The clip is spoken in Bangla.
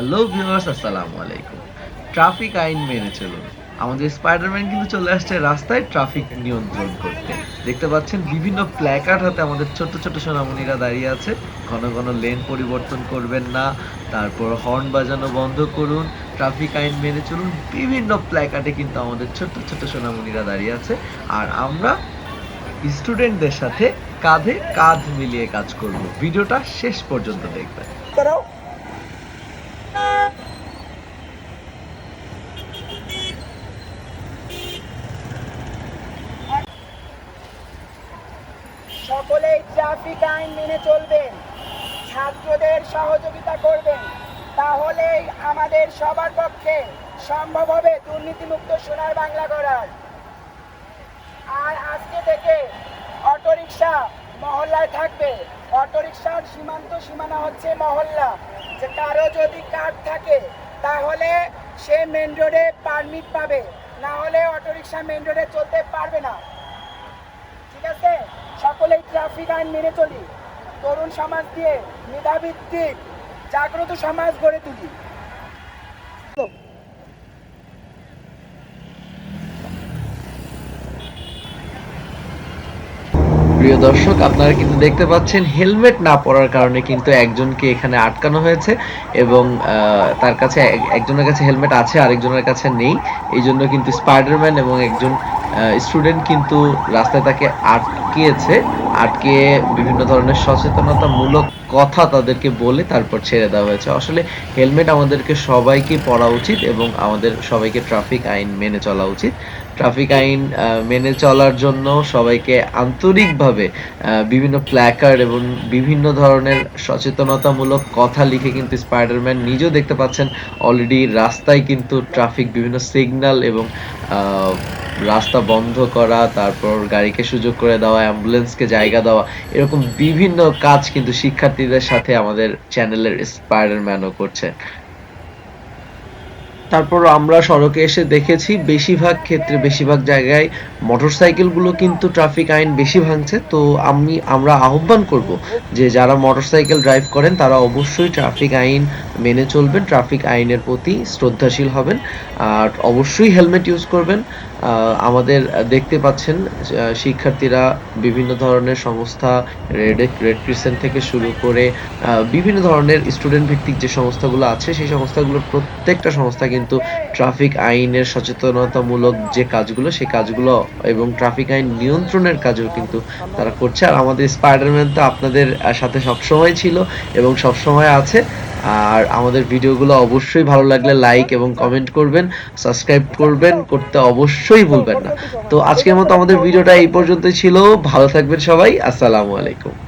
হ্যালো ভিউয়ার্স আসসালামু আলাইকুম। ট্রাফিক আইন মেনে চলুন। আমাদের স্পাইডারম্যান কিন্তু চলে আসছে রাস্তায় ট্রাফিক নিয়ন্ত্রণ করতে। দেখতে পাচ্ছেন, বিভিন্ন প্ল্যাকার্ড হাতে আমাদের ছোট ছোট সোনামণিরা দাঁড়িয়ে আছে। ঘন ঘন লেন পরিবর্তন করবেন না। তারপর হর্ন বাজানো বন্ধ করুন। ট্রাফিক আইন মেনে চলুন। বিভিন্ন প্ল্যাকার্ডে কিন্তু আমাদের ছোট ছোট সোনামণিরা দাঁড়িয়ে আছে। আর আমরা স্টুডেন্টদের সাথে কাঁধে কাঁধ মিলিয়ে কাজ করব। ভিডিওটা শেষ পর্যন্ত দেখবেন। সকলেই ট্রাফিক আইন মেনে চলবেন, ছাত্রদের সহযোগিতা করবেন, তাহলেই আমাদের সবার পক্ষে সম্ভব হবে দুর্নীতিমুক্ত সোনার বাংলা করার আর আজকে থেকে অটোরিকশা মহল্লায় থাকবে। অটোরিকশার সীমান্ত সীমানা হচ্ছে মহল্লা। যে কারও যদি কার্ড থাকে, তাহলে সে মেন রোডে পারমিট পাবে। না হলে অটোরিকশা মেন রোডে চলতে পারবে না। ঠিক আছে? সকলেই ট্রাফিক আইন মেনে চলি। তরুণ সমাজ দিয়ে মেধাভিত্তিক, জাগ্রত সমাজ গড়ে তুলি। প্রিয় দর্শক, আপনারা কিন্তু দেখতে পাচ্ছেন হেলমেট না পরার কারণে কিন্তু একজনকে এখানে আটকানো হয়েছে এবং তার কাছে একজনের কাছে হেলমেট আছে, আরেকজনের কাছে নেই। এই জন্য কিন্তু স্পাইডারম্যান এবং একজন স্টুডেন্ট কিন্তু রাস্তায় তাকে আটকিয়েছে। আটকে বিভিন্ন ধরনের সচেতনতামূলক কথা তাদেরকে বলে তারপর ছেড়ে দেওয়া হয়েছে। আসলে হেলমেট আমাদেরকে সবাইকে পরা উচিত এবং আমাদের সবাইকে ট্রাফিক আইন মেনে চলা উচিত। ট্রাফিক আইন মেনে চলার জন্য সবাইকে আন্তরিকভাবে আহ, বিভিন্ন প্ল্যাকার্ড এবং বিভিন্ন ধরনের সচেতনতামূলক কথা লিখে কিন্তু স্পাইডারম্যান নিজেও দেখতে পাচ্ছেন। অলরেডি রাস্তায় কিন্তু ট্রাফিক বিভিন্ন সিগন্যাল এবং রাস্তা বন্ধ করা তারপর গাড়িকে সুযোগ করে দেওয়া অ্যাম্বুলেন্সকে জায়গা দেওয়া এরকম বিভিন্ন কাজ কিন্তু শিক্ষার্থীদের সাথে আমাদের চ্যানেলের স্পাইডারম্যানও করছে। তারপর আমরা সড়কে এসে দেখেছি বেশিরভাগ ক্ষেত্রে বেশিরভাগ জায়গায় মোটরসাইকেলগুলো কিন্তু ট্রাফিক আইন বেশি ভাঙছে। তো আমি, আমরা আহ্বান করব যে যারা মোটরসাইকেল ড্রাইভ করেন তারা অবশ্যই ট্রাফিক আইন মেনে চলবেন, ট্রাফিক আইনের প্রতি শ্রদ্ধাশীল হবেন আর অবশ্যই হেলমেট ইউজ করবেন। আমাদের দেখতে পাচ্ছেন শিক্ষার্থীরা বিভিন্ন ধরনের সংস্থা, রেড রেড ক্রিসেন্ট থেকে শুরু করে বিভিন্ন ধরনের স্টুডেন্ট ভিত্তিক যে সংস্থাগুলো আছে, সেই সংস্থাগুলোর প্রত্যেকটা সংস্থা কিন্তু ট্রাফিক আইনের সচেতনতামূলক যে কাজগুলো, সেই কাজগুলো এবং ট্রাফিক আইন নিয়ন্ত্রণের কাজও কিন্তু তারা করছে। আর আমাদের স্পাইডারম্যান তো আপনাদের সাথে সবসময় ছিল এবং সবসময় আছে। আর আমাদের ভিডিওগুলো অবশ্যই ভালো লাগলে লাইক এবং কমেন্ট করবেন সাবস্ক্রাইব করবেন, করতে অবশ্যই ভুলবেন না। তো আজকের মতো আমাদের ভিডিওটা এই পর্যন্তই ছিল। ভালো থাকবেন সবাই। আসসালামু আলাইকুম।